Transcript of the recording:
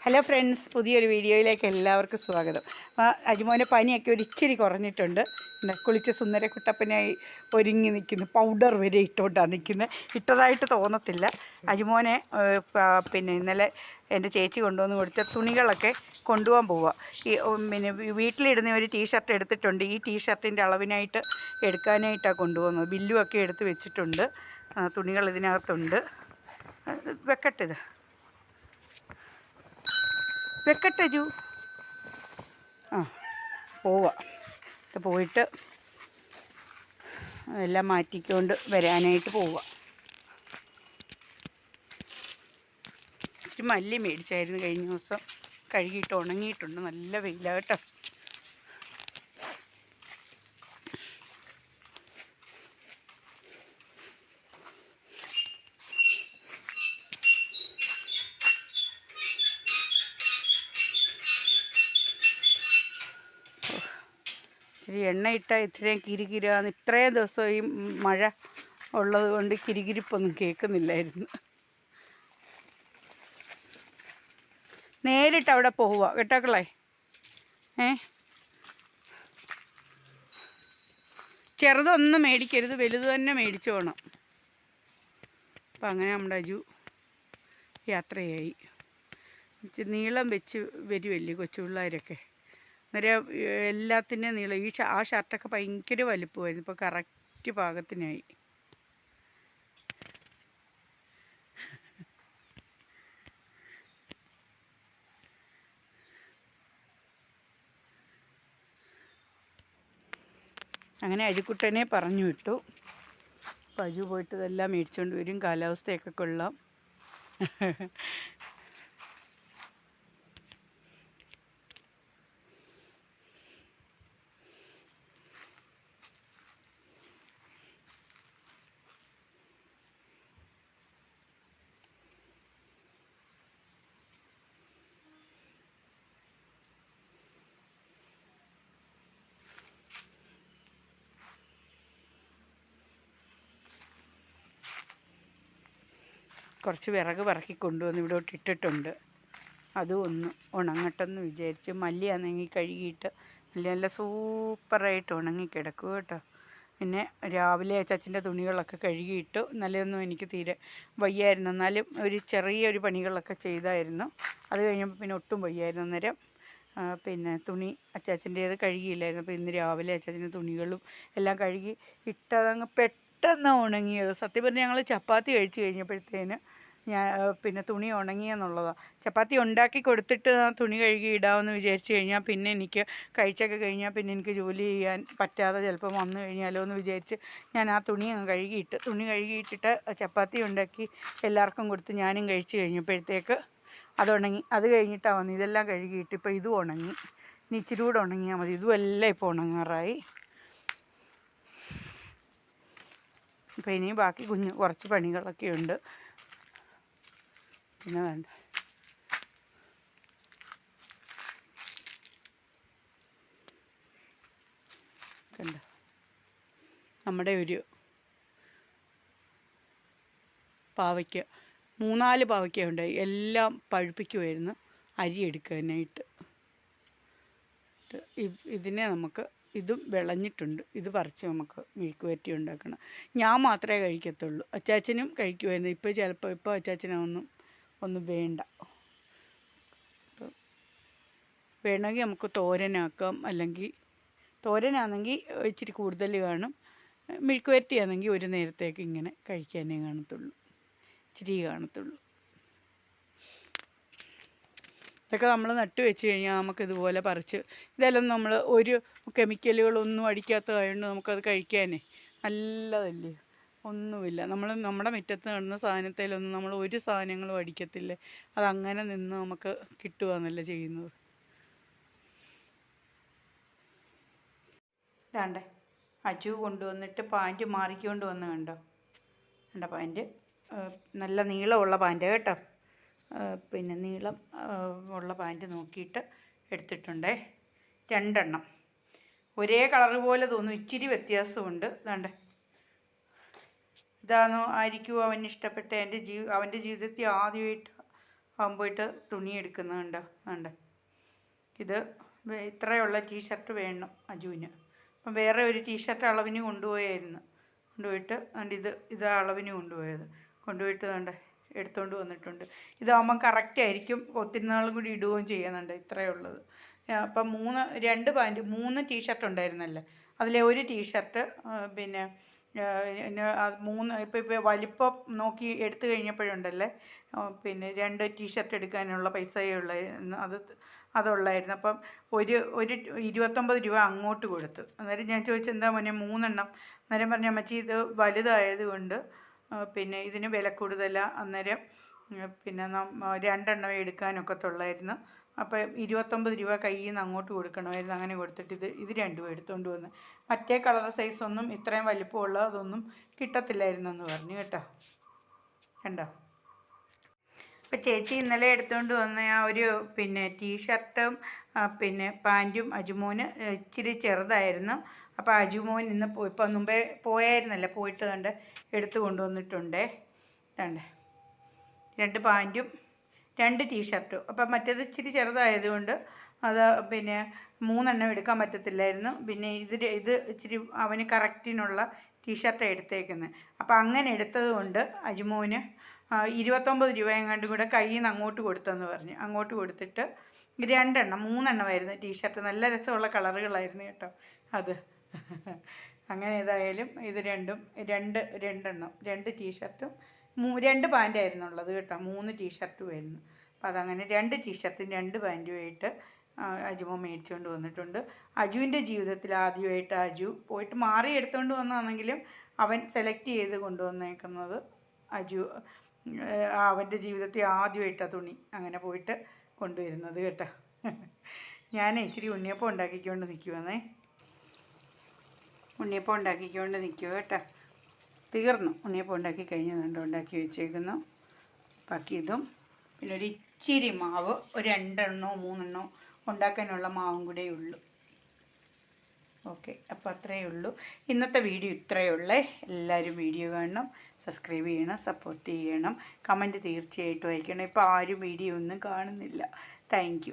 Hello friends പുതിയൊരു വീഡിയോയിലേക്ക് എല്ലാവർക്കും സ്വാഗതം. അജിമോന്റെ പനിയൊക്കെ ഒരു ഇച്ചിരി കുറഞ്ഞിട്ടുണ്ട്. കുളിച്ച് സുന്ദര കുട്ടപ്പനായി ഒരുങ്ങി നിൽക്കുന്നു. പൗഡർ വരെ ഇട്ടുകൊണ്ടാണ് നിൽക്കുന്നത് ഇട്ടതായിട്ട് തോന്നത്തില്ല. അജിമോനെ പിന്നെ ഇന്നലെ എന്റെ ചേച്ചി കൊണ്ടുവന്ന് കൊടുത്ത തുണികളൊക്കെ കൊണ്ടുപോകാൻ പോവുക ഈ പിന്നെ വീട്ടിലിടുന്ന ഒരു ടീഷർട്ട് എടുത്തിട്ടുണ്ട്. ഈ ടീഷർട്ടിന്റെ അളവിനായിട്ട് എടുക്കാനായിട്ടാണ് കൊണ്ടുപോകുന്നത്. ബില്ലുമൊക്കെ എടുത്ത് വെച്ചിട്ടുണ്ട്. തുണികൾ ഇതിനകത്തുണ്ട്. വെക്കട്ടെ ഇത്. വെക്കട്ടെ ജു. ആ പോവാ. പോയിട്ട് എല്ലാം മാറ്റിക്കൊണ്ട് വരാനായിട്ട് പോവുക ഇച്ചിരി മല്ലി മേടിച്ചായിരുന്നു കഴിഞ്ഞ ദിവസം. കഴുകിയിട്ട് ഉണങ്ങിയിട്ടുണ്ട്. നല്ല വെയിലാണ് കേട്ടോ. ഇച്ചിരി എണ്ണ ഇട്ടാൽ ഇത്രയും കിരികിരാന്ന് ഇത്രയും ദിവസം ഈ മഴ ഉള്ളത് കൊണ്ട് കിരികിരിപ്പൊന്നും കേൾക്കുന്നില്ലായിരുന്നു. നേരിട്ട് അവിടെ പോവുക കേട്ടോക്കളെ? ഏ? ചെറുതൊന്നും മേടിക്കരുത് വലുത് തന്നെ മേടിച്ചു പോകണം അപ്പം അങ്ങനെ നമ്മുടെ അജു യാത്രയായി. നീളം വെച്ച് വരുമല്ലേ കൊച്ചു പിള്ളേരൊക്കെ അന്നേരം എല്ലാത്തിന്റെയും നീളം. ഈ ആ ഷർട്ടൊക്കെ ഭയങ്കര വലിപ്പമായിരുന്നു. ഇപ്പോൾ കറക്റ്റ് പാകത്തിനായി. അങ്ങനെ അരിക്കുട്ടനെ പറഞ്ഞു വിട്ടു. അജു പോയിട്ട് ഇതെല്ലാം മേടിച്ചുകൊണ്ട് വരും. കാലാവസ്ഥയൊക്കെ കൊള്ളാം. കുറച്ച് വിറക് പറക്കി കൊണ്ടുവന്ന് ഇവിടോട്ട് ഇട്ടിട്ടുണ്ട്. അതും ഒന്ന് ഉണങ്ങട്ടെന്ന് വിചാരിച്ച് മല്ലിയാണെങ്കിൽ കഴുകിയിട്ട് മല്ലി നല്ല സൂപ്പറായിട്ട് ഉണങ്ങി കിടക്കും കേട്ടോ. പിന്നെ രാവിലെ ചച്ചിന്റെ തുണികളൊക്കെ കഴുകിയിട്ടു നല്ലതൊന്നും എനിക്ക് തീരെ വയ്യായിരുന്നു. എന്നാലും ഒരു ചെറിയൊരു പണികളൊക്കെ ചെയ്തായിരുന്നു. അത് കഴിഞ്ഞപ്പോൾ പിന്നെ ഒട്ടും വയ്യായിരുന്നു അന്നേരം പിന്നെ തുണി അച്ചാച്ചന്റേത് കഴുകിയില്ലായിരുന്നു. അപ്പോൾ ഇന്ന് രാവിലെ അച്ചാച്ചന്റെ തുണികളും എല്ലാം കഴുകി ഇട്ടതങ്ങ് പെട്ടെന്ന് ഉണങ്ങിയത്. സത്യം പറഞ്ഞാൽ ഞങ്ങൾ ചപ്പാത്തി കഴിച്ചു കഴിഞ്ഞപ്പോഴത്തേന് ഞാൻ പിന്നെ തുണി ഉണങ്ങിയെന്നുള്ളതാണ് ചപ്പാത്തി ഉണ്ടാക്കി കൊടുത്തിട്ട് ആ തുണി കഴുകി ഇടാമെന്ന് വിചാരിച്ചു കഴിഞ്ഞാൽ പിന്നെ എനിക്ക് കഴിച്ചൊക്കെ കഴിഞ്ഞാൽ പിന്നെ എനിക്ക് ജോലി ചെയ്യാൻ പറ്റാതെ ചിലപ്പം വന്നു കഴിഞ്ഞാലോ എന്ന് വിചാരിച്ച് ഞാൻ ആ തുണി അങ്ങ് കഴുകിയിട്ട് തുണി കഴുകിയിട്ടിട്ട് ചപ്പാത്തി ഉണ്ടാക്കി എല്ലാവർക്കും കൊടുത്ത് ഞാനും കഴിച്ചു കഴിഞ്ഞപ്പോഴത്തേക്ക് അത് ഉണങ്ങി അത് കഴിഞ്ഞിട്ടാണ് വന്നത് ഇതെല്ലാം കഴുകിയിട്ട് ഇപ്പോൾ ഇതും ഉണങ്ങി. ഇനി ഇച്ചിരി കൂടെ ഉണങ്ങിയാൽ മതി. ഇതും എല്ലാം ഇപ്പോൾ ഉണങ്ങാറായി. അപ്പോൾ ഇനി ബാക്കി കുഞ്ഞ് കുറച്ച് പണികളൊക്കെ ഉണ്ട്. പിന്നെ വേണ്ട. കണ്ട? നമ്മുടെ ഒരു പാവയ്ക്ക മൂന്നാൽ പാവയ്ക്കുണ്ട് എല്ലാം പഴുപ്പിക്കുമായിരുന്നു അരി എടുക്കാനായിട്ട്. ഇതിനെ നമുക്ക് ഇതും വിളഞ്ഞിട്ടുണ്ട്. ഇത് പറിച്ച് നമുക്ക് മെഴുക്ക് വരട്ടി ഉണ്ടാക്കണം. ഞാൻ മാത്രമേ കഴിക്കത്തുള്ളൂ. അച്ചാച്ചനും കഴിക്കുമായിരുന്നു. ഇപ്പോൾ ചിലപ്പോൾ ഇപ്പോൾ അച്ചാച്ചനൊന്നും ഒന്നും വേണ്ട. വേണമെങ്കിൽ നമുക്ക് തോരനാക്കാം. അല്ലെങ്കിൽ തോരനാണെങ്കിൽ ഇച്ചിരി കൂടുതൽ കാണും. മെഴുക്ക് വരട്ടിയാണെങ്കിൽ ഒരു നേരത്തേക്ക് ഇങ്ങനെ കഴിക്കാനേ കാണത്തുള്ളൂ. ഇച്ചിരി കാണത്തുള്ളൂ. ഇതൊക്കെ നമ്മൾ നട്ട് വെച്ച് കഴിഞ്ഞാൽ നമുക്ക് ഇതുപോലെ പറിച്ച് ഇതെല്ലാം നമ്മൾ ഒരു കെമിക്കലുകളൊന്നും അടിക്കാത്തതായതുകൊണ്ട് നമുക്കത് കഴിക്കാനേ നല്ലതല്ലേ? ഒന്നുമില്ല. നമ്മൾ നമ്മുടെ മുറ്റത്ത് നടന്ന സാധനത്തിലൊന്നും നമ്മൾ ഒരു സാധനങ്ങളും അടിക്കത്തില്ലേ. അതങ്ങനെ നിന്ന് നമുക്ക് കിട്ടുകയെന്നല്ല ചെയ്യുന്നത്. ഇതാണ്ടേ. അജു കൊണ്ടുവന്നിട്ട് പാന്റ് മാറിക്കൊണ്ട് വന്ന് കണ്ടോ? കണ്ട പാന്റ് നല്ല നീളമുള്ള പാന്റ് കേട്ടോ. പിന്നെ നീളം ഉള്ള പാന്റ് നോക്കിയിട്ട് എടുത്തിട്ടുണ്ടേ. രണ്ടെണ്ണം. ഒരേ കളറ് പോലെ തോന്നും ഇച്ചിരി വ്യത്യാസമുണ്ട്. ഇതാണ്ടേ. ഇതാണോ? ആയിരിക്കും അവന് ഇഷ്ടപ്പെട്ട? എന്റെ ജീ അവന്റെ ജീവിതത്തിൽ ആദ്യമായിട്ട് അവൻ പോയിട്ട് തുണി എടുക്കുന്നുണ്ട് ഉണ്ട് ഇത് ഇത്രയുള്ള ടീഷർട്ട് വേണം അജുവിന്. അപ്പം വേറെ ഒരു ടീഷർട്ട് അളവിന് കൊണ്ടുപോയായിരുന്നു. കൊണ്ടുപോയിട്ട് ഇത് ഇത് അളവിന് കൊണ്ടുപോയത്. കൊണ്ടുപോയിട്ട് വേണ്ട എടുത്തുകൊണ്ട് വന്നിട്ടുണ്ട്. ഇതാകുമ്പം കറക്റ്റ് ആയിരിക്കും. ഒത്തിരി നാൾ കൂടി ഇടുകയും ചെയ്യുന്നുണ്ട്. ഇത്രയേ ഉള്ളത്. അപ്പം മൂന്ന് രണ്ട് പാന്റ് മൂന്ന് ടീഷർട്ട് ഉണ്ടായിരുന്നല്ലേ? അതിലെ ഒരു ടീഷർട്ട് പിന്നെ മൂന്ന് ഇപ്പോൾ ഇപ്പോൾ വലിപ്പം നോക്കി എടുത്തു കഴിഞ്ഞപ്പോഴുണ്ടല്ലേ? പിന്നെ രണ്ട് ടീഷർട്ട് എടുക്കാനുള്ള പൈസയേ ഉള്ളായിരുന്നു അത് അതുള്ളായിരുന്നു. അപ്പം ഒരു ഒരു ഇരുപത്തൊമ്പത് രൂപ അങ്ങോട്ട് കൊടുത്തു. അന്നേരം ഞാൻ ചോദിച്ചെന്താ മോനെ മൂന്നെണ്ണം. അന്നേരം പറഞ്ഞു അമ്മച്ചി ഇത് വലുതായതുകൊണ്ട് ആ, പിന്നെ ഇതിന് വില കൂടുതലാണ് അന്നേരം പിന്നെ രണ്ടെണ്ണം എടുക്കാനൊക്കത്തുള്ളായിരുന്നു. അപ്പം ഇരുപത്തൊമ്പത് രൂപ കയ്യിൽ നിന്ന് അങ്ങോട്ട് കൊടുക്കണമായിരുന്നു. അങ്ങനെ കൊടുത്തിട്ട് ഇത് ഇത് രണ്ടും എടുത്തുകൊണ്ട് വന്ന്. മറ്റേ കളർ സൈസൊന്നും ഇത്രയും വലിപ്പമുള്ള അതൊന്നും കിട്ടത്തില്ലായിരുന്നു എന്ന് പറഞ്ഞു കേട്ടോ. കണ്ടോ? ഇപ്പം ചേച്ചി ഇന്നലെ എടുത്തുകൊണ്ട് വന്ന ആ ഒരു പിന്നെ ടീഷർട്ടും പിന്നെ പാന്റും അജുമോന് ഇച്ചിരി ചെറുതായിരുന്നു. അപ്പോൾ അജുമോൻ ഇന്ന് പോയി ഇപ്പം മുമ്പേ പോയായിരുന്നല്ലോ പോയിട്ട് കണ്ട് എടുത്തു കൊണ്ടുവന്നിട്ടുണ്ടേ. കണ്ടേ രണ്ട് പാന്റും രണ്ട് ടീഷർട്ടും. അപ്പം മറ്റേത് ഇച്ചിരി ചെറുതായതുകൊണ്ട് അത് പിന്നെ മൂന്നെണ്ണം എടുക്കാൻ പറ്റത്തില്ലായിരുന്നു. പിന്നെ ഇത് ഇത് ഇച്ചിരി അവന് കറക്റ്റിനുള്ള ടീഷർട്ടാണ് എടുത്തേക്കുന്നത്. അപ്പോൾ അങ്ങനെ എടുത്തത് കൊണ്ട് അജുമോന് ഇരുപത്തൊമ്പത് രൂപ എങ്ങാണ്ടും കൂടെ കയ്യിൽ നിന്ന് അങ്ങോട്ട് കൊടുത്തെന്ന് പറഞ്ഞു. അങ്ങോട്ട് കൊടുത്തിട്ട് രണ്ടെണ്ണം മൂന്നെണ്ണമായിരുന്നു ടീഷർട്ട്. നല്ല രസമുള്ള കളറുകളായിരുന്നു കേട്ടോ അത്. അങ്ങനെ ഏതായാലും ഇത് രണ്ടും രണ്ട് രണ്ടെണ്ണം രണ്ട് ടീഷർട്ടും മൂ രണ്ട് പാന്റായിരുന്നു ഉള്ളത് കേട്ടോ. മൂന്ന് ടീഷർട്ടും ആയിരുന്നു. അപ്പം അതങ്ങനെ രണ്ട് ടീഷർട്ടും രണ്ട് പാന്റുമായിട്ട് അജുമോ മേടിച്ചുകൊണ്ട് വന്നിട്ടുണ്ട്. അജുവിന്റെ ജീവിതത്തിൽ ആദ്യമായിട്ട് അജു പോയിട്ട് മാറി എടുത്തുകൊണ്ട് വന്നതാണെങ്കിലും അവൻ സെലക്ട് ചെയ്ത് കൊണ്ടുവന്നേക്കുന്നത് അജു അവന്റെ ജീവിതത്തിൽ ആദ്യമായിട്ടാണ് തുണി അങ്ങനെ പോയിട്ട് കൊണ്ടുവരുന്നത് കേട്ടോ. ഞാൻ ഇച്ചിരി ഉണ്ണിയപ്പം ഉണ്ടാക്കിക്കൊണ്ട് നിൽക്കുവന്നേ ഉണ്ണിയപ്പം ഉണ്ടാക്കിക്കൊണ്ട് നിൽക്കുക കേട്ടോ. തീർന്നു. ഉണ്ണിയപ്പം ഉണ്ടാക്കി കഴിഞ്ഞതുകൊണ്ട് ഉണ്ടാക്കി വെച്ചേക്കുന്നു. ബാക്കി ഇതും. പിന്നെ ഒരു ഇച്ചിരി മാവ് ഒരു രണ്ടെണ്ണോ മൂന്നെണ്ണോ ഉണ്ടാക്കാനുള്ള മാവും കൂടെ ഉള്ളൂ. ഓക്കെ അപ്പോൾ അത്രയേ ഉള്ളൂ. ഇന്നത്തെ വീഡിയോ ഇത്രയേ ഉള്ളേ. എല്ലാവരും വീഡിയോ കാണണം സബ്സ്ക്രൈബ് ചെയ്യണം സപ്പോർട്ട് ചെയ്യണം. കമന്റ് തീർച്ചയായിട്ടും അയക്കണം. ഇപ്പോൾ ആരും വീഡിയോ ഒന്നും കാണുന്നില്ല. താങ്ക്